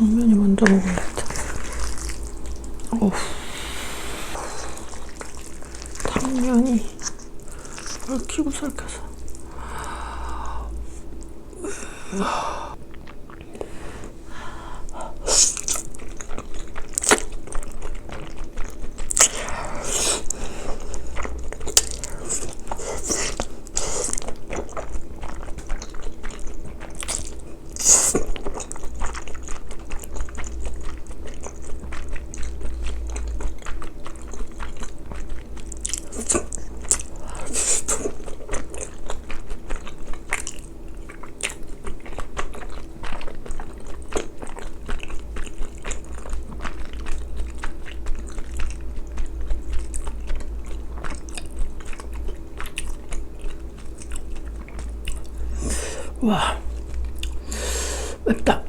당면이 먼저 먹어야겠다. 어후. 당면이 얽히고 설켜서. 와 맵다.